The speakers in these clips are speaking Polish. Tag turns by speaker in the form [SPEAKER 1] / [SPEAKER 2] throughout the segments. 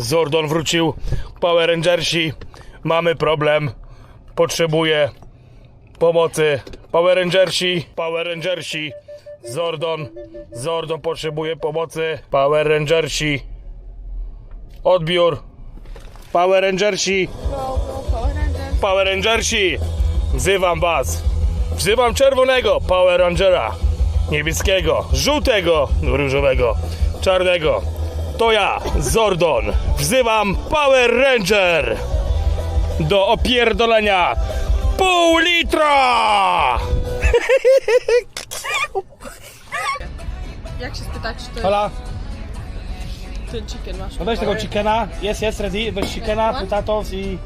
[SPEAKER 1] Zordon wrócił. Power Rangersi. Mamy problem. Potrzebuję pomocy. Power Rangersi. Power Rangersi. Zordon. Zordon potrzebuje pomocy. Power Rangersi. Odbiór. Power Rangersi. Power Rangersi. Wzywam was. Wzywam czerwonego Power Rangera. Niebieskiego, żółtego, różowego, czarnego. To ja, Zordon. Wzywam Power Ranger do opierdolenia pół litra!
[SPEAKER 2] Jak się spytać, czy to
[SPEAKER 1] Hola,
[SPEAKER 2] ten chicken masz?
[SPEAKER 1] no weź tego chickena. Jest, jest, ready. Weź chickena, potatoes i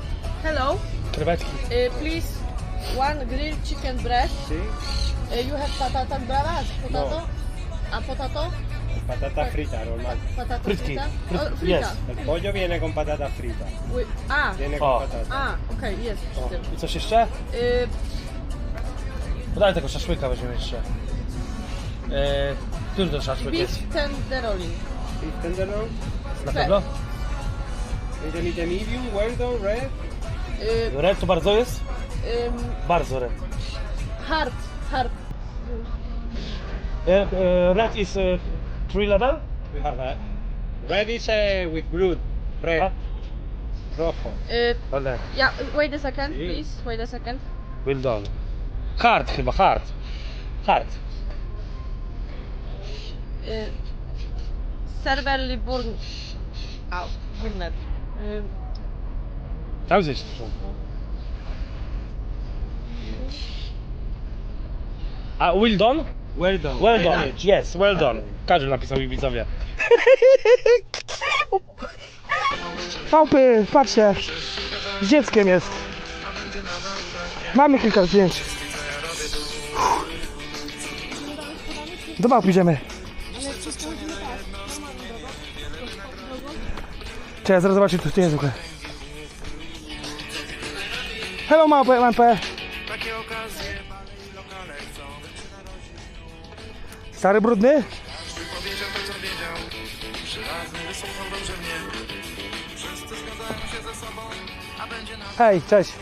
[SPEAKER 2] Hello,
[SPEAKER 1] krewetki.
[SPEAKER 2] uh, please one grilled chicken breast. Uh, you have patata bravas, potato? A potato?
[SPEAKER 3] Patata frita, normal.
[SPEAKER 2] Patata
[SPEAKER 1] Frytki.
[SPEAKER 2] frita?
[SPEAKER 1] Fryt-
[SPEAKER 2] Oh, frita.
[SPEAKER 1] yes.
[SPEAKER 3] El pollo viene con patata frita.
[SPEAKER 2] Wi- A,
[SPEAKER 3] Viene
[SPEAKER 1] Oh.
[SPEAKER 3] con patata.
[SPEAKER 2] a, okej, jest przy tym.
[SPEAKER 1] I coś jeszcze?
[SPEAKER 2] Y,
[SPEAKER 1] Podaj tego szaszłyka weźmiemy jeszcze. Eee, który to szaszłyk jest?
[SPEAKER 2] beef tenderloin.
[SPEAKER 3] Beef tenderloin.
[SPEAKER 1] Na pewno?
[SPEAKER 3] It a medium, well done, red?
[SPEAKER 2] Y,
[SPEAKER 1] Red to bardzo jest?
[SPEAKER 2] ym,
[SPEAKER 1] Bardzo red.
[SPEAKER 2] hard, hard.
[SPEAKER 1] E, e, red is e, three level?
[SPEAKER 3] We have that. Red is uh, with blood. Red.
[SPEAKER 1] Ah.
[SPEAKER 3] Rojo.
[SPEAKER 2] Uh, y,
[SPEAKER 1] Ale.
[SPEAKER 2] yeah, wait a second,
[SPEAKER 3] Yeah.
[SPEAKER 2] please, wait a second.
[SPEAKER 1] Well done. Hard chyba, hard. Hard.
[SPEAKER 2] Y, serverly burn... Au, burnet. Y,
[SPEAKER 1] Tam zjeść. A well done?
[SPEAKER 3] Well done.
[SPEAKER 1] Well done. Yes, well done. Każdy napisał mi widzowie. Małpy, patrzcie. Z dzieckiem jest. Mamy kilka zdjęć. Do małp idziemy. Czekaj, zaraz zobaczę, co tu jest w ogóle. Hello małpę, małpę. Stary brudny? Hej, cześć.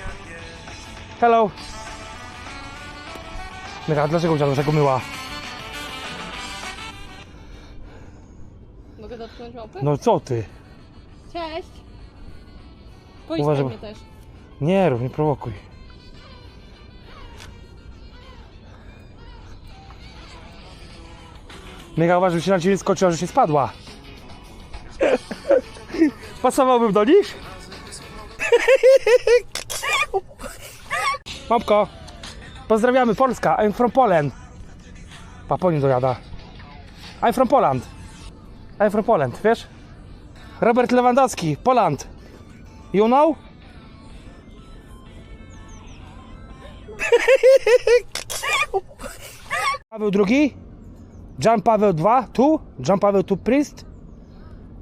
[SPEAKER 1] Hello. Mega, dlaczego udziału tego myła?
[SPEAKER 2] mogę dotknąć małpy?
[SPEAKER 1] No co ty?
[SPEAKER 2] Cześć!
[SPEAKER 1] Uważaj,
[SPEAKER 2] Uważaj,
[SPEAKER 1] bo-
[SPEAKER 2] mnie też.
[SPEAKER 1] Nie rób, nie prowokuj. Mega uważaj, że się na ciebie skoczyła, że się spadła. Pasowałbym do nich? Mopko, pozdrawiamy Polska, I'm from Poland. Paponi dojada. I'm from Poland. I'm from Poland, wiesz? Robert Lewandowski, Poland. You know? Paweł II? Jan Paweł II? Tu? Jan Paweł II priest?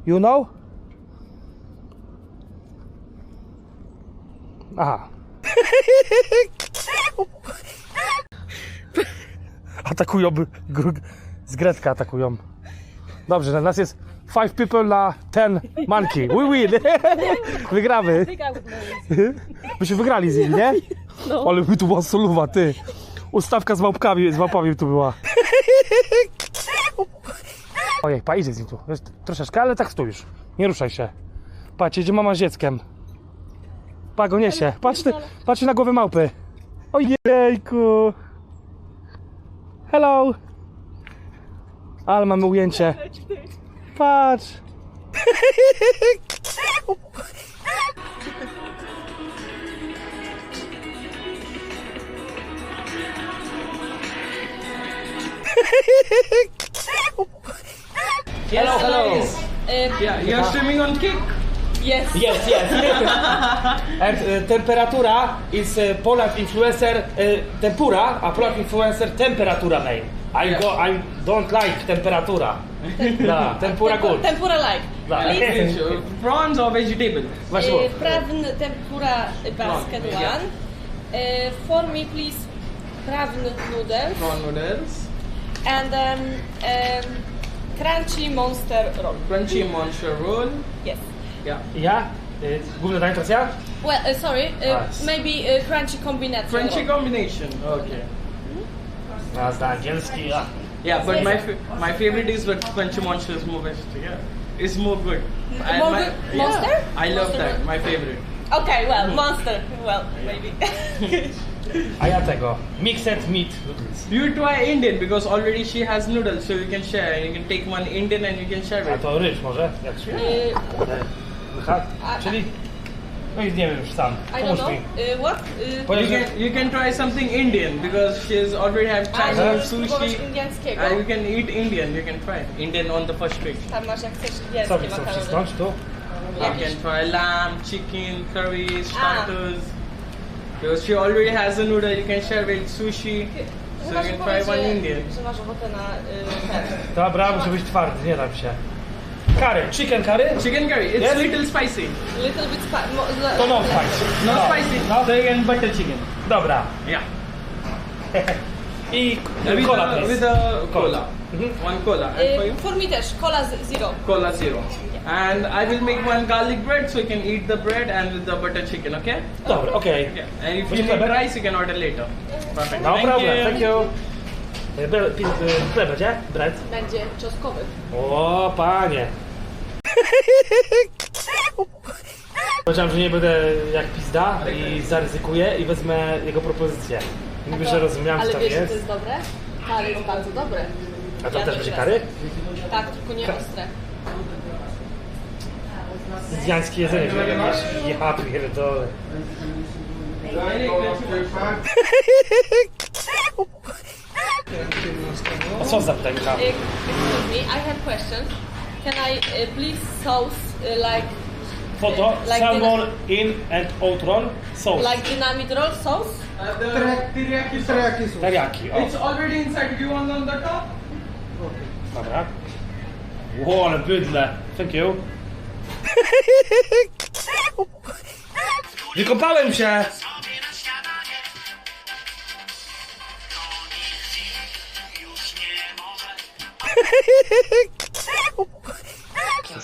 [SPEAKER 1] You know? Aha. Atakują z Gretka atakują. Dobrze, na nas jest 5 people na 10 monkey. We win. Wygramy. Byśmy wygrali z nimi, nie? Ale by tu była soluwa, ty. Ustawka z małpkami, z małpami tu była. Ojej, pa, idzie z nim tu. Troszeczkę, ale tak stój już. Nie ruszaj się. Patrz, jedzie mama z dzieckiem. Pa, go niesie. Patrz, ty, patrz na głowę małpy. Ojejku. Hello. Ale mamy ujęcie. Patrz. Hello, hello.
[SPEAKER 4] Yeah, you're streaming on Kick.
[SPEAKER 2] Yes.
[SPEAKER 1] Yes, yes. And uh, temperatura is uh, Poland influencer uh, tempura, a Poland influencer temperatura name. I go, I don't like temperatura. Da, tempura good.
[SPEAKER 2] Tempura like.
[SPEAKER 1] Da.
[SPEAKER 4] Uh, Prawns or vegetable?
[SPEAKER 1] Wasz
[SPEAKER 2] Uh,
[SPEAKER 1] mów.
[SPEAKER 2] tempura basket
[SPEAKER 4] yeah.
[SPEAKER 2] one. Uh, for me, please, prawny noodles
[SPEAKER 4] Prawn noodles.
[SPEAKER 2] and um, um, crunchy monster roll.
[SPEAKER 4] Crunchy monster roll.
[SPEAKER 2] Yes.
[SPEAKER 4] Yeah.
[SPEAKER 1] Ja? Y, Główne danie teraz ja?
[SPEAKER 2] Well, uh, sorry, uh,
[SPEAKER 1] Nice.
[SPEAKER 2] maybe uh, crunchy combination.
[SPEAKER 4] Frenchy combination. Okay.
[SPEAKER 1] Raz na angielski, ja.
[SPEAKER 4] Yeah, but my fa- my favorite is what crunchy Monster is more best. Yeah, it's more good. And
[SPEAKER 2] More
[SPEAKER 4] my-
[SPEAKER 2] good?
[SPEAKER 4] yeah,
[SPEAKER 2] Monster?
[SPEAKER 4] I love
[SPEAKER 2] Monster
[SPEAKER 4] that.
[SPEAKER 2] Mon-
[SPEAKER 4] My favorite.
[SPEAKER 2] Okay, well, monster. Well, maybe.
[SPEAKER 1] A ja tego. Mixed meat noodles.
[SPEAKER 4] You try Indian because already she has noodles, so you can share. And you can take one Indian and you can share
[SPEAKER 1] A
[SPEAKER 4] it.
[SPEAKER 1] to rycz może? Jak się...
[SPEAKER 2] uh,
[SPEAKER 1] Aha,
[SPEAKER 2] A-
[SPEAKER 1] Czyli? No i nie wiem już sam.
[SPEAKER 2] I don't know. Uh, what? Uh,
[SPEAKER 4] You can you can try something Indian because she's already have
[SPEAKER 2] a,
[SPEAKER 4] Chinese
[SPEAKER 2] możesz spróbować
[SPEAKER 4] sushi.
[SPEAKER 2] indiańskiego.
[SPEAKER 4] And you can eat Indian. You can try Indian on the first page.
[SPEAKER 2] Tam masz jak chcesz
[SPEAKER 1] Co
[SPEAKER 2] indiańskie
[SPEAKER 1] mi chcą
[SPEAKER 2] makarony.
[SPEAKER 1] wcisnąć tu?
[SPEAKER 4] You can try lamb, chicken, curries,
[SPEAKER 2] Ah.
[SPEAKER 4] starters. Because she already has a noodle, you can share with sushi. So you can try one Indian.
[SPEAKER 2] że masz ochotę na y.
[SPEAKER 1] Dobra, muszę być twardy, nie dam się. Curry, chicken curry?
[SPEAKER 4] Chicken curry, it's
[SPEAKER 1] Yes?
[SPEAKER 4] little spicy.
[SPEAKER 2] Little bit spa- mo,
[SPEAKER 1] To no spicy.
[SPEAKER 4] Not
[SPEAKER 1] No.
[SPEAKER 4] spicy,
[SPEAKER 1] No.
[SPEAKER 4] so you can butter chicken.
[SPEAKER 1] Dobra.
[SPEAKER 4] Yeah.
[SPEAKER 1] I
[SPEAKER 4] with,
[SPEAKER 1] cola,
[SPEAKER 4] the,
[SPEAKER 1] please.
[SPEAKER 4] with the cola. One cola. And for
[SPEAKER 2] Y,
[SPEAKER 4] you?
[SPEAKER 2] for me też, cola zero.
[SPEAKER 4] Cola zero. And I will make one garlic bread so you can eat the bread and with the butter chicken, okay?
[SPEAKER 1] Dobra, okej.
[SPEAKER 4] Yeah. And if you need
[SPEAKER 1] that?
[SPEAKER 4] rice, you can order later. Perfect.
[SPEAKER 1] No
[SPEAKER 4] Thank
[SPEAKER 1] problem,
[SPEAKER 4] you.
[SPEAKER 1] thank you. E, bre- pi- e, Chleb będzie? Bread?
[SPEAKER 2] Będzie czosnkowy.
[SPEAKER 1] O, panie. Powiedziałem, że nie będę jak pizda i zaryzykuję i wezmę jego propozycję. Niby, że rozumiałem,
[SPEAKER 2] Ale
[SPEAKER 1] co tam
[SPEAKER 2] wiesz, że
[SPEAKER 1] jest.
[SPEAKER 2] to jest dobre? Kary jest bardzo dobre.
[SPEAKER 1] A to
[SPEAKER 2] Ja
[SPEAKER 1] też będzie kary?
[SPEAKER 2] Tak, tylko nie ostre.
[SPEAKER 1] Indiańskie jedzenie, które masz. Ja pierdolę. A co za pęka?
[SPEAKER 2] Y, Excuse me, I have questions. Can I uh, please sauce uh, like
[SPEAKER 1] Foto,
[SPEAKER 2] Like
[SPEAKER 1] salmon in and outron sauce.
[SPEAKER 2] like dynamite roll sauce?
[SPEAKER 4] Uh, the teriyaki sauce.
[SPEAKER 1] Teriyaki, o.
[SPEAKER 4] It's already inside. Do you want on the top?
[SPEAKER 1] Dobra. Ło, ale bydle. Thank you. Wykopałem się!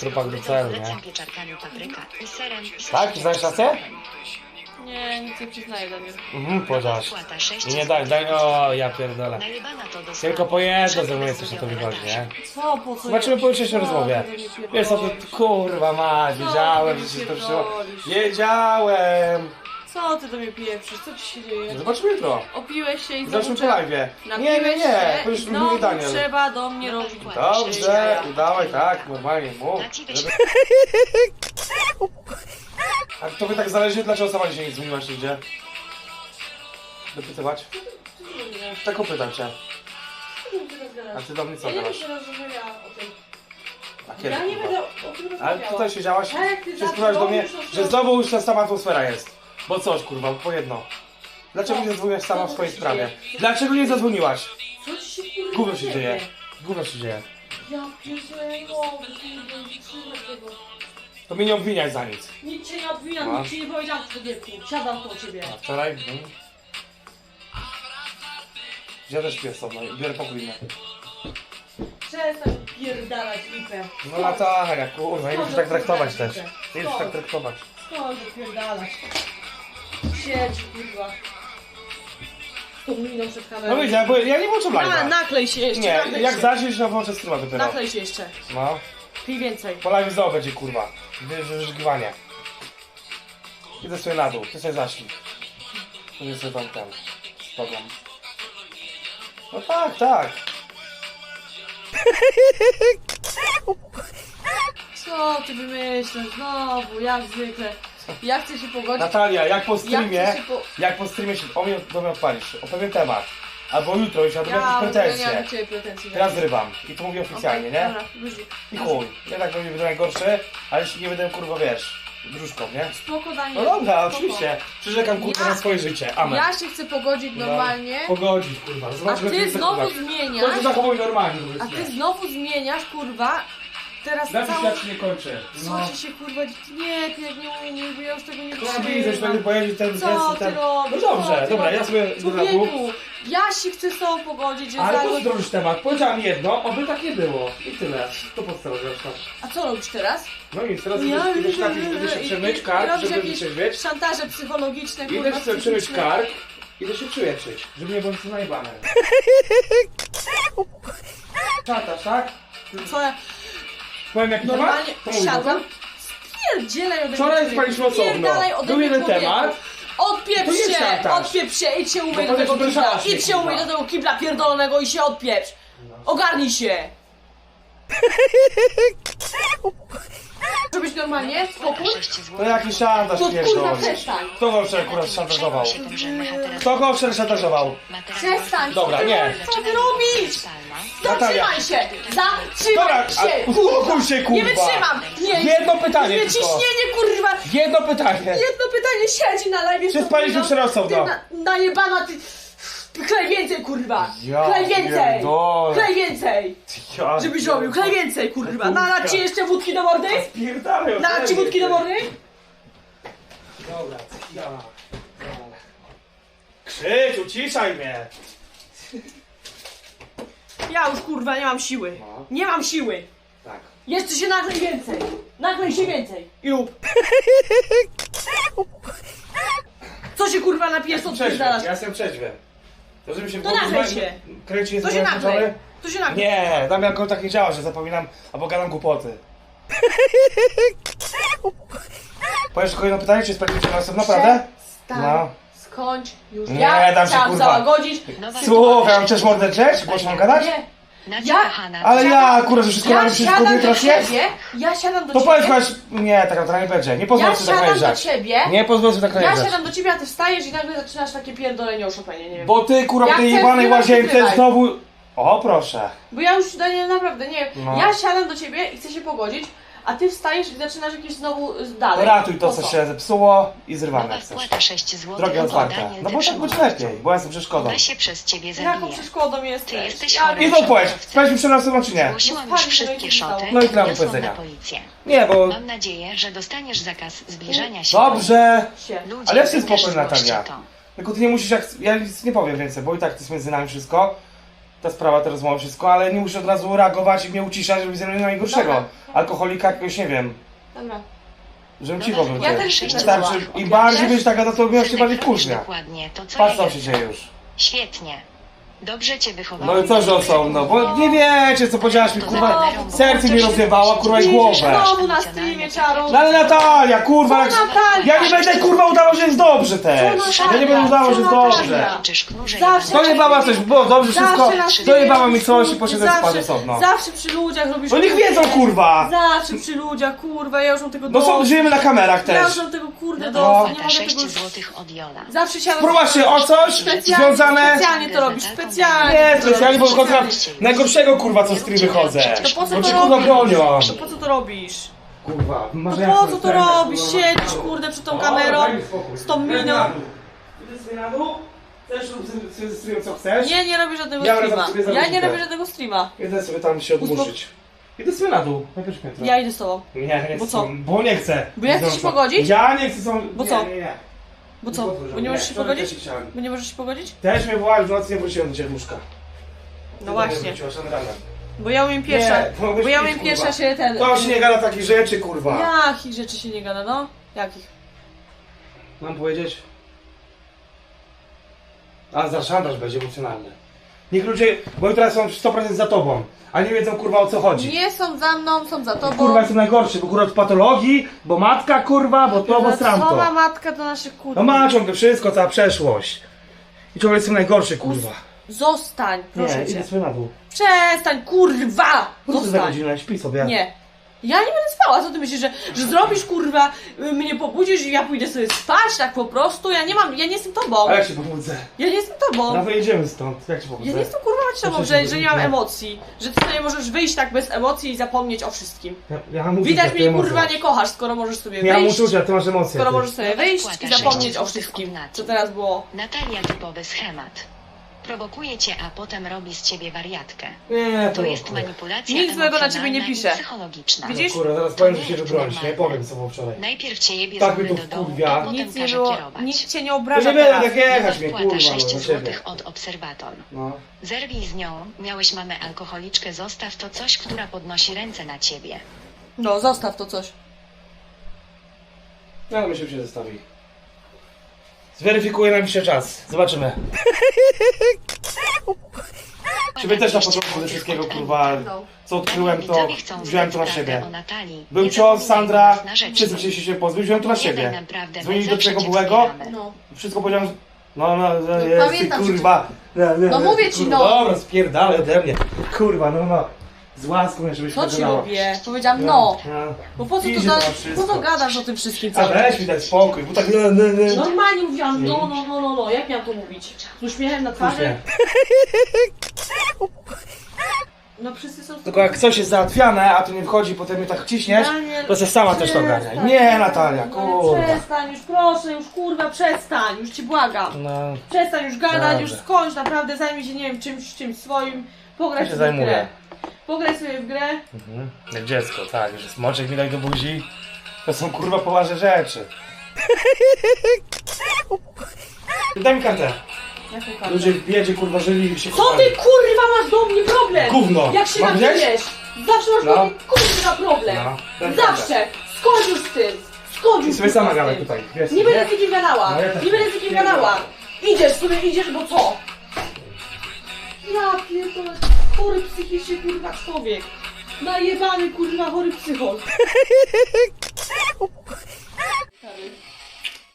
[SPEAKER 1] Trupak do celu, nie?
[SPEAKER 5] Polecam pieczarkami papryka i serem.
[SPEAKER 1] Tak? Znasz rację?
[SPEAKER 2] Nie, nic nie przyznaję do mnie.
[SPEAKER 1] Mhm,
[SPEAKER 5] 6
[SPEAKER 1] I nie daj, daj, o ja pierdolę. Tylko po jedno jest coś na to wychodzi, nie?
[SPEAKER 2] Co, po co?
[SPEAKER 1] Zobaczymy po jutrzejszej rozmowie. Wiesz co, to kurwa ma, wiedziałem, że się to przyszło. Wiedziałem!
[SPEAKER 2] Co ty do mnie pieprzysz? Co ci się dzieje?
[SPEAKER 1] Zobaczymy jutro.
[SPEAKER 2] Opiłeś się i znowu
[SPEAKER 1] Zobaczymy po
[SPEAKER 2] trzeba...
[SPEAKER 1] live. Nie,
[SPEAKER 2] Napiłeś
[SPEAKER 1] nie, nie,
[SPEAKER 2] się
[SPEAKER 1] to już
[SPEAKER 2] i
[SPEAKER 1] mówi
[SPEAKER 2] znowu
[SPEAKER 1] Daniel.
[SPEAKER 2] trzeba do mnie robić.
[SPEAKER 1] Dobrze, udawaj tak, normalnie mów. Żeby... A to by tak zależy, dlaczego sama się nie dzwoniłaś nigdzie? Dopytywać? Tak pytam cię. A ty do mnie co
[SPEAKER 2] Ja nie
[SPEAKER 1] gadasz?
[SPEAKER 2] będę rozmawiała o tym.
[SPEAKER 1] A kiedy,
[SPEAKER 2] Ja nie
[SPEAKER 1] kurwa?
[SPEAKER 2] będę o tym
[SPEAKER 1] Ale
[SPEAKER 2] rozmawiała.
[SPEAKER 1] tutaj siedziałaś,
[SPEAKER 2] Tak, ty
[SPEAKER 1] się
[SPEAKER 2] zawsze
[SPEAKER 1] spytałaś do mnie,
[SPEAKER 2] robisz to,
[SPEAKER 1] że znowu już ta sama atmosfera jest. Bo coś kurwa, po jedno. Dlaczego nie zadzwoniłaś sama w swojej sprawie? Dlaczego nie zadzwoniłaś?
[SPEAKER 2] Co ci się kurwa
[SPEAKER 1] Gówno się dzieje. Gówno się dzieje.
[SPEAKER 2] Ja pierdolę, ja nie mogę, kurde, nie trzymaj tego.
[SPEAKER 1] To mnie nie obwiniaj za nic.
[SPEAKER 2] Nic cię nie obwiniam,
[SPEAKER 1] A?
[SPEAKER 2] nic ci nie powiedziałam człowieku. Siadam po ciebie.
[SPEAKER 1] A wczoraj? Mm. Ja też piesą, no i biorę pokój inny.
[SPEAKER 2] Przestań pierdalać lipę.
[SPEAKER 1] No lataria, kurwa, nie musisz tak traktować też. Nie musisz tak traktować.
[SPEAKER 2] Skąd pierdalać? Siedź, kurwa. Z tą miną przed kamerą.
[SPEAKER 1] No widzę, bo ja nie włączam
[SPEAKER 2] A,
[SPEAKER 1] live'a.
[SPEAKER 2] naklej się jeszcze,
[SPEAKER 1] Nie,
[SPEAKER 2] naklej
[SPEAKER 1] jak
[SPEAKER 2] się.
[SPEAKER 1] zaczniesz, to włączę streama dopiero.
[SPEAKER 2] Naklej się jeszcze.
[SPEAKER 1] No,
[SPEAKER 2] Pij więcej.
[SPEAKER 1] po live znowu będzie kurwa. Wy- Wyżygiwanie. Idę sobie na dół, ty sobie zaślij. Jest sobie tam ten. Program. No tak, tak.
[SPEAKER 2] Co ty wymyślasz znowu, jak zwykle. Ja chcę się pogodzić.
[SPEAKER 1] Natalia, jak po
[SPEAKER 2] Ja
[SPEAKER 1] streamie,
[SPEAKER 2] chcę się po...
[SPEAKER 1] jak po streamie się o mnie, do mnie odpalisz, o pewien temat. Albo jutro już, ja będę
[SPEAKER 2] Ja
[SPEAKER 1] jakieś
[SPEAKER 2] ogóle nie mam
[SPEAKER 1] pretensje.
[SPEAKER 2] ciebie pretensji.
[SPEAKER 1] Teraz zrywam. I to mówię oficjalnie, nie?
[SPEAKER 2] Dobra, luzik.
[SPEAKER 1] I chuj. Ja tak będzie będę najgorszy, ale jeśli nie będę kurwa wiesz, brzuszką, nie?
[SPEAKER 2] Spoko, Daniel.
[SPEAKER 1] No dobra,
[SPEAKER 2] spoko.
[SPEAKER 1] oczywiście. Przyrzekam kurwa
[SPEAKER 2] Ja-
[SPEAKER 1] na swoje życie. Amen.
[SPEAKER 2] Ja się chcę pogodzić
[SPEAKER 1] No,
[SPEAKER 2] normalnie,
[SPEAKER 1] Pogodzić kurwa.
[SPEAKER 2] a
[SPEAKER 1] Zobaczmy,
[SPEAKER 2] ty znowu
[SPEAKER 1] zachować. To się
[SPEAKER 2] zmieniasz,
[SPEAKER 1] zachowuj normalnie.
[SPEAKER 2] a ty znowu zmieniasz, kurwa, teraz
[SPEAKER 1] Napisz
[SPEAKER 2] całą...
[SPEAKER 1] jak się nie kończy.
[SPEAKER 2] Co ci się kurwa... Nie, ty jak nie umiesz, bo ja już tego nie
[SPEAKER 1] No widzę, że
[SPEAKER 2] wytrzymam.
[SPEAKER 1] pojedzie ten
[SPEAKER 2] Co ty
[SPEAKER 1] ten.
[SPEAKER 2] robisz?
[SPEAKER 1] No dobrze,
[SPEAKER 2] Co ty
[SPEAKER 1] dobra,
[SPEAKER 2] robisz?
[SPEAKER 1] ja sobie na.
[SPEAKER 2] Człowieku, ja się chcę z tobą pogodzić, że
[SPEAKER 1] Ale po co drążysz temat? Powiedziałam jedno, oby tak nie było. I tyle. To podstawa zresztą.
[SPEAKER 2] A co robisz teraz?
[SPEAKER 1] No nic, teraz
[SPEAKER 2] Ja
[SPEAKER 1] idę- napić, idę się
[SPEAKER 2] i- i-
[SPEAKER 1] kark,
[SPEAKER 2] robisz
[SPEAKER 1] żeby
[SPEAKER 2] jakieś
[SPEAKER 1] się wieć.
[SPEAKER 2] Szantaże psychologiczne, kurwa,
[SPEAKER 1] Idę sobie przemyć
[SPEAKER 2] psychiczne.
[SPEAKER 1] kark. Idę się przyleczyć, żeby nie było nic najebane. Szantaż, tak?
[SPEAKER 2] Co ja
[SPEAKER 1] Powiem jaki temat?
[SPEAKER 2] normalnie
[SPEAKER 1] To mówisz
[SPEAKER 2] siadam?
[SPEAKER 1] potem?
[SPEAKER 2] Spierdzielaj ode mnie.
[SPEAKER 1] Wczoraj
[SPEAKER 2] człowieku.
[SPEAKER 1] spaliśmy osobno.
[SPEAKER 2] Spierdalaj ode
[SPEAKER 1] Był
[SPEAKER 2] mnie,
[SPEAKER 1] jeden
[SPEAKER 2] człowieku.
[SPEAKER 1] temat.
[SPEAKER 2] Odpieprz się!
[SPEAKER 1] szantaż.
[SPEAKER 2] Odpieprz się! Idź się umyj
[SPEAKER 1] No
[SPEAKER 2] do tego
[SPEAKER 1] powiedz, że
[SPEAKER 2] kibla! Idź się
[SPEAKER 1] kurwa.
[SPEAKER 2] umyj do tego kibla pierdolonego i się odpieprz! Ogarnij się! Może być normalnie? Spokój?
[SPEAKER 5] 6 zł.
[SPEAKER 1] To jaki szantaż
[SPEAKER 2] To kurwa przestań!
[SPEAKER 1] Kto go wczoraj akurat szantażował? Kto go wczoraj szantażował?
[SPEAKER 2] Przestań!
[SPEAKER 1] Dobra, nie.
[SPEAKER 2] Co ty robisz?
[SPEAKER 5] Spalna.
[SPEAKER 1] Natalia.
[SPEAKER 2] Zatrzymaj się! Zatrzymaj się!
[SPEAKER 1] uspokój się, kurwa.
[SPEAKER 2] Nie wytrzymam! Nie!
[SPEAKER 1] Jedno pytanie
[SPEAKER 2] Nie
[SPEAKER 1] tylko.
[SPEAKER 2] ciśnienie kurwa!
[SPEAKER 1] Jedno pytanie.
[SPEAKER 2] Jedno pytanie siedzi na live.
[SPEAKER 1] Czy spaliśmy
[SPEAKER 2] no,
[SPEAKER 1] wczoraj osobno?
[SPEAKER 2] Ty na, najebana ty... Klej więcej kurwa!
[SPEAKER 1] Ja
[SPEAKER 2] Klej więcej!
[SPEAKER 1] pierdolę.
[SPEAKER 2] Klej więcej!
[SPEAKER 1] Ja
[SPEAKER 2] Żebyś robił, klej więcej kurwa! Nalać ci jeszcze wódki do mordy?
[SPEAKER 1] Pierdalaj
[SPEAKER 2] Nalać ci wódki do mordy?
[SPEAKER 1] Dobra, ja. Krzycz, uciszaj mnie.
[SPEAKER 2] Ja już kurwa nie mam siły.
[SPEAKER 1] No.
[SPEAKER 2] Nie mam siły.
[SPEAKER 1] Tak.
[SPEAKER 2] Jeszcze się naklej więcej. Naklej się więcej. I rób. Co się kurwa napijesz, odpierdalasz?
[SPEAKER 1] ja jestem trzeźwy. To żeby się
[SPEAKER 2] To naklej się.
[SPEAKER 1] Kręci jest
[SPEAKER 2] To się
[SPEAKER 1] włączony?
[SPEAKER 2] naklej. To się naklej.
[SPEAKER 1] Nie, tam jako tak nie działa, że zapominam albo gadam głupoty. Powiesz kolejne pytanie, czy sprawdzicie na osobno, naprawdę?
[SPEAKER 2] Przestań.
[SPEAKER 1] No.
[SPEAKER 2] Skończ już.
[SPEAKER 1] Nie,
[SPEAKER 2] ja
[SPEAKER 1] dam się,
[SPEAKER 2] chciałam
[SPEAKER 1] kurwa.
[SPEAKER 2] załagodzić.
[SPEAKER 1] Mam też mordę drzeć? Głośno mam gadać?
[SPEAKER 2] Nie. Ja-
[SPEAKER 5] kochana.
[SPEAKER 1] Ale ja, kurwa, że wszystko
[SPEAKER 2] Ja
[SPEAKER 1] mamy wszystko
[SPEAKER 2] siadam do
[SPEAKER 1] teraz jest?
[SPEAKER 2] ciebie. Ja siadam do
[SPEAKER 1] To
[SPEAKER 2] ciebie.
[SPEAKER 1] powiedz masz... Nie, tak naprawdę nie będzie. Nie pozwól
[SPEAKER 2] Ja
[SPEAKER 1] sobie tak
[SPEAKER 2] siadam do
[SPEAKER 1] najeżdżać.
[SPEAKER 2] ciebie.
[SPEAKER 1] Nie pozwól sobie tak
[SPEAKER 2] Ja
[SPEAKER 1] najeżdżać.
[SPEAKER 2] siadam do ciebie, a ty wstajesz i nagle zaczynasz takie pierdolenie o Chopinie, nie wiem.
[SPEAKER 1] Bo ty, kurwa,
[SPEAKER 2] Ja
[SPEAKER 1] w tej
[SPEAKER 2] chcę
[SPEAKER 1] jebanej
[SPEAKER 2] zbywać,
[SPEAKER 1] łazience znowu... O, proszę.
[SPEAKER 2] Bo ja już, Daniel, naprawdę, nie
[SPEAKER 1] No.
[SPEAKER 2] Ja siadam do ciebie i chcę się pogodzić, a ty wstajesz i zaczynasz jakieś znowu y, dalej.
[SPEAKER 1] Ratuj to, co
[SPEAKER 2] co?
[SPEAKER 1] się zepsuło i zrywane
[SPEAKER 5] Nowa
[SPEAKER 1] chcesz.
[SPEAKER 5] wpłata 6 zł.
[SPEAKER 1] Drogi otwarte.
[SPEAKER 5] Daniel,
[SPEAKER 1] No bo tak być lepiej, bo ja jestem przeszkodą.
[SPEAKER 5] Ona się przez ciebie
[SPEAKER 2] Jaką
[SPEAKER 5] zabije.
[SPEAKER 2] przeszkodą jesteś?
[SPEAKER 5] Ty jesteś
[SPEAKER 2] ja
[SPEAKER 5] chory.
[SPEAKER 1] I to sprawdźmy przed osobą czy nie?
[SPEAKER 5] Zgłosiłam
[SPEAKER 2] No
[SPEAKER 5] już
[SPEAKER 2] no
[SPEAKER 5] wszystkie szoty.
[SPEAKER 1] No i
[SPEAKER 5] Niosłam
[SPEAKER 1] powiedzenia.
[SPEAKER 5] na policję.
[SPEAKER 1] Nie, bo...
[SPEAKER 5] Mam nadzieję, że dostaniesz zakaz zbliżania się.
[SPEAKER 1] Dobrze.
[SPEAKER 2] Się.
[SPEAKER 5] Ludzie
[SPEAKER 1] Ale ja jestem spokojny, Natalia.
[SPEAKER 5] to.
[SPEAKER 1] Tylko ty nie musisz, jak... ja nic nie powiem więcej, bo i tak to jest między nami wszystko. Ta sprawa, te rozmowy, wszystko, ale nie musisz od razu reagować i mnie uciszać, żeby mnie najgorszego.
[SPEAKER 2] Dobra.
[SPEAKER 1] Alkoholika jakiegoś, nie wiem,
[SPEAKER 2] Dobra.
[SPEAKER 1] żebym cicho był.
[SPEAKER 2] Ja
[SPEAKER 1] ty.
[SPEAKER 2] też się
[SPEAKER 1] Wystarczy,
[SPEAKER 2] zgadzam.
[SPEAKER 1] im bardziej będziesz taka, no to mnie się bardziej
[SPEAKER 5] robisz dokładnie to, co
[SPEAKER 1] Patrz
[SPEAKER 5] ja
[SPEAKER 1] co się
[SPEAKER 5] jestem.
[SPEAKER 1] dzieje już.
[SPEAKER 5] Świetnie. Dobrze cię wychowałam.
[SPEAKER 1] No i co, że osobno, bo nie wiecie co podziałaś mi, kurwa,
[SPEAKER 5] No,
[SPEAKER 1] serce mi rozjebało, kurwa i głowę.
[SPEAKER 2] Znowu na streamie czarą.
[SPEAKER 1] No ale Natalia, kurwa,
[SPEAKER 2] Co
[SPEAKER 1] jak...
[SPEAKER 2] Natalia?
[SPEAKER 1] ja nie będę kurwa udało, że jest dobrze też. Ja nie będę udało, że jest dobrze.
[SPEAKER 2] Zawsze-
[SPEAKER 5] i
[SPEAKER 1] Dojebała coś, było dobrze wszystko,
[SPEAKER 2] Zawsze na streamie
[SPEAKER 1] dojebała mi coś i poszedłem spać
[SPEAKER 2] zawsze-
[SPEAKER 1] osobno.
[SPEAKER 2] Zawsze przy ludziach robisz
[SPEAKER 1] No niech wiedzą, kurwa.
[SPEAKER 2] Zawsze przy ludziach, kurwa, ja już mam tego
[SPEAKER 1] No są, żyjemy na kamerach
[SPEAKER 2] Ja
[SPEAKER 1] też.
[SPEAKER 2] już mam tego kurde
[SPEAKER 5] Nowa
[SPEAKER 2] dość, nie mogę
[SPEAKER 5] 6
[SPEAKER 2] tego już...
[SPEAKER 5] złotych od Jola.
[SPEAKER 2] Zawsze siadam...
[SPEAKER 1] Próba się o coś
[SPEAKER 2] Specjalnie,
[SPEAKER 1] związane...
[SPEAKER 2] specjalnie to robisz, specjalnie.
[SPEAKER 1] Nie, specjalnie, bo wychodzę na najgorszego kurwa co z stream wychodzę.
[SPEAKER 2] To po co
[SPEAKER 1] Bo
[SPEAKER 2] to
[SPEAKER 1] kurwa
[SPEAKER 2] robisz? To po co to robisz?
[SPEAKER 1] Kurwa,
[SPEAKER 2] To
[SPEAKER 1] może
[SPEAKER 2] po co to robisz? Siedzisz, kurde, przed tą kamerą, z tą miną.
[SPEAKER 1] Idę sobie na dół, chcesz rób z- z- z stream co chcesz.
[SPEAKER 2] Nie, nie robię żadnego
[SPEAKER 1] Ja
[SPEAKER 2] streama.
[SPEAKER 1] sobie
[SPEAKER 2] Ja nie robię żadnego streama.
[SPEAKER 1] Idę sobie tam się odmurzyć. Idę sobie na dół, najpierw piętro.
[SPEAKER 2] Ja idę z tobą.
[SPEAKER 1] Nie, nie
[SPEAKER 2] Bo
[SPEAKER 1] chcę,
[SPEAKER 2] co?
[SPEAKER 1] Bo nie chcę.
[SPEAKER 2] Bo ja chcę się
[SPEAKER 1] Zdążę.
[SPEAKER 2] pogodzić?
[SPEAKER 1] Ja nie chcę są...
[SPEAKER 2] Bo
[SPEAKER 1] nie,
[SPEAKER 2] co?
[SPEAKER 1] Nie, nie.
[SPEAKER 2] Bo co? Bo nie możesz się
[SPEAKER 1] wczoraj
[SPEAKER 2] pogodzić?
[SPEAKER 1] też chciałem.
[SPEAKER 2] Bo nie możesz się pogodzić?
[SPEAKER 1] Też mnie wołałeś w nocy, nie wróciłem do łóżka.
[SPEAKER 2] No właśnie.
[SPEAKER 1] Wróciłaś.
[SPEAKER 2] Bo ja umiem pierwsza.
[SPEAKER 1] Nie, mogłeś
[SPEAKER 2] Bo ja
[SPEAKER 1] pić,
[SPEAKER 2] umiem
[SPEAKER 1] kurwa.
[SPEAKER 2] pierwsza się ten...
[SPEAKER 1] To się nie gada takich rzeczy, kurwa.
[SPEAKER 2] Jakich rzeczy się nie gada, no? Jakich?
[SPEAKER 1] Mam powiedzieć? A, za szantaż będzie emocjonalny. Niech ludzie, bo jutro są 100% za tobą, a nie wiedzą kurwa o co chodzi.
[SPEAKER 2] Nie są za mną, są za tobą.
[SPEAKER 1] Kurwa jestem najgorszy, bo kurwa od patologii, bo matka kurwa, bo to, bo
[SPEAKER 2] Co
[SPEAKER 1] stramto.
[SPEAKER 2] ma matka do naszych kurwa?
[SPEAKER 1] No ma ciągle wszystko, cała przeszłość. I ciągle jestem najgorszy, kurwa.
[SPEAKER 2] Zostań, proszę
[SPEAKER 1] nie,
[SPEAKER 2] cię.
[SPEAKER 1] idę sobie na dół.
[SPEAKER 2] Przestań, kurwa!
[SPEAKER 1] Co za
[SPEAKER 2] Zostań.
[SPEAKER 1] godzinę? Śpi sobie.
[SPEAKER 2] Nie. Ja nie będę spała, co ty myślisz, że, że zrobisz kurwa, mnie pobudzisz i ja pójdę sobie spać tak po prostu? Ja nie mam, ja nie jestem tobą.
[SPEAKER 1] A jak się pobudzę?
[SPEAKER 2] Ja nie jestem tobą.
[SPEAKER 1] No wyjedziemy stąd. Jak się pobudzę?
[SPEAKER 2] Ja nie jestem kurwa być tobą, że, że nie mam emocji. Że ty sobie możesz wyjść tak bez emocji i zapomnieć o wszystkim.
[SPEAKER 1] Ja, ja mam uczucia,
[SPEAKER 2] Widać mnie kurwa nie kochasz, skoro możesz sobie
[SPEAKER 1] Ja mam
[SPEAKER 2] wyjść.
[SPEAKER 1] uczucia, ty masz emocje.
[SPEAKER 2] Skoro
[SPEAKER 1] ty.
[SPEAKER 2] możesz sobie wyjść i zapomnieć o wszystkim, co teraz było.
[SPEAKER 5] Natalia typowy schemat. Prowokuje cię, a potem robi z ciebie wariatkę.
[SPEAKER 1] Nie,
[SPEAKER 5] To jest manipulacja
[SPEAKER 2] Nic złego na ciebie nie
[SPEAKER 5] emocjonalna i
[SPEAKER 2] pisze.
[SPEAKER 5] psychologiczna.
[SPEAKER 2] Widzisz?
[SPEAKER 1] Kurwa, zaraz powiem,
[SPEAKER 5] nie
[SPEAKER 1] że się
[SPEAKER 5] jest
[SPEAKER 1] wybronić, nie? Powiem co było wczoraj.
[SPEAKER 5] Najpierw cię jebie
[SPEAKER 1] Tak
[SPEAKER 5] z
[SPEAKER 1] mnie
[SPEAKER 5] góry
[SPEAKER 1] to
[SPEAKER 5] do dołu,
[SPEAKER 1] wkurwia.
[SPEAKER 5] a potem
[SPEAKER 2] Nic nie
[SPEAKER 5] każe
[SPEAKER 2] było,
[SPEAKER 5] kierować.
[SPEAKER 2] nikt cię nie obraża
[SPEAKER 1] nie będę
[SPEAKER 2] teraz.
[SPEAKER 1] tak jechać mnie,
[SPEAKER 5] wpłata
[SPEAKER 1] kurwa,
[SPEAKER 5] 6
[SPEAKER 1] no, na siebie.
[SPEAKER 5] złotych od obserwator.
[SPEAKER 1] No.
[SPEAKER 5] Zerwij z nią, miałeś mamę alkoholiczkę, zostaw to coś, która podnosi ręce na ciebie.
[SPEAKER 2] No, zostaw to coś.
[SPEAKER 1] No, myślę, że się zostawi. Zweryfikuję najbliższy czas. Zobaczymy. Ciebie też na początku ze wszystkiego, kurwa, co odkryłem, to wziąłem to na siebie. Był cios, Sandra, wszyscy chcieliście się pozbyć, wziąłem to na siebie. Dzwonili do
[SPEAKER 5] cię
[SPEAKER 1] byłego?
[SPEAKER 6] No.
[SPEAKER 1] Wszystko powiedziałem, no, no, no, jest,
[SPEAKER 6] pamiętam, że-
[SPEAKER 1] kurwa. No, no,
[SPEAKER 6] No mówię ci,
[SPEAKER 1] kurwa,
[SPEAKER 6] no.
[SPEAKER 1] Dobra, spierdalaj ode mnie. Kurwa, no, no. Z łaską, żebyś
[SPEAKER 2] Co ci
[SPEAKER 1] pogadała.
[SPEAKER 2] robię? Powiedziałam no.
[SPEAKER 1] no.
[SPEAKER 2] Bo po co, tu
[SPEAKER 1] Idzie to
[SPEAKER 2] po
[SPEAKER 1] wszystko.
[SPEAKER 2] co gadasz o tym wszystkim
[SPEAKER 1] A
[SPEAKER 2] cały
[SPEAKER 1] weź mi daj spokój, bo tak nie, nie, nie.
[SPEAKER 2] Normalnie mówiłam no, no, no, no, no. Jak miałam to mówić? Z uśmiechem na twarzy? No wszyscy są...
[SPEAKER 1] Tylko jak coś jest załatwiane, a tu nie wchodzi, potem mnie tak ciśniesz,
[SPEAKER 2] Daniel,
[SPEAKER 1] to się sama też to ogarnia.
[SPEAKER 2] przestań.
[SPEAKER 1] Nie, Natalia,
[SPEAKER 2] No,
[SPEAKER 1] kurwa.
[SPEAKER 2] Przestań już, proszę, już kurwa, przestań, już ci błagam.
[SPEAKER 1] No,
[SPEAKER 2] Przestań już gadać, już skończ, naprawdę zajmij się, nie wiem, czymś, czymś swoim. Pograj
[SPEAKER 1] Ja się zajmuję.
[SPEAKER 2] w grę. Pograj sobie w grę.
[SPEAKER 1] mhm. jak dziecko, tak, że smoczek mi daj do buzi. To są kurwa poważne rzeczy. Daj mi kartę.
[SPEAKER 2] Jaką kartę?
[SPEAKER 1] Ludzie w biedzie kurwa żyli i się
[SPEAKER 2] Co
[SPEAKER 1] kochali.
[SPEAKER 2] ty kurwa masz do mnie problem?
[SPEAKER 1] Gówno.
[SPEAKER 2] Jak się
[SPEAKER 1] Mam
[SPEAKER 2] napijesz? Zawsze masz
[SPEAKER 1] No.
[SPEAKER 2] do mnie kurwa problem.
[SPEAKER 1] No,
[SPEAKER 2] Zawsze. Skończ już z tym. Skończ
[SPEAKER 1] I
[SPEAKER 2] już
[SPEAKER 1] sobie
[SPEAKER 2] kurwa,
[SPEAKER 1] sama
[SPEAKER 2] z
[SPEAKER 1] gadaj
[SPEAKER 2] tym.
[SPEAKER 1] tutaj. Wiesz,
[SPEAKER 2] Nie będę z nikim gadała.
[SPEAKER 1] No, ja też
[SPEAKER 2] nie będę z
[SPEAKER 1] nie.
[SPEAKER 2] nikim gadała. Idziesz sobie, idziesz, bo co? Ja pierdolę, chory psychicznie kurwa człowiek. Najebany kurwa chory psychol.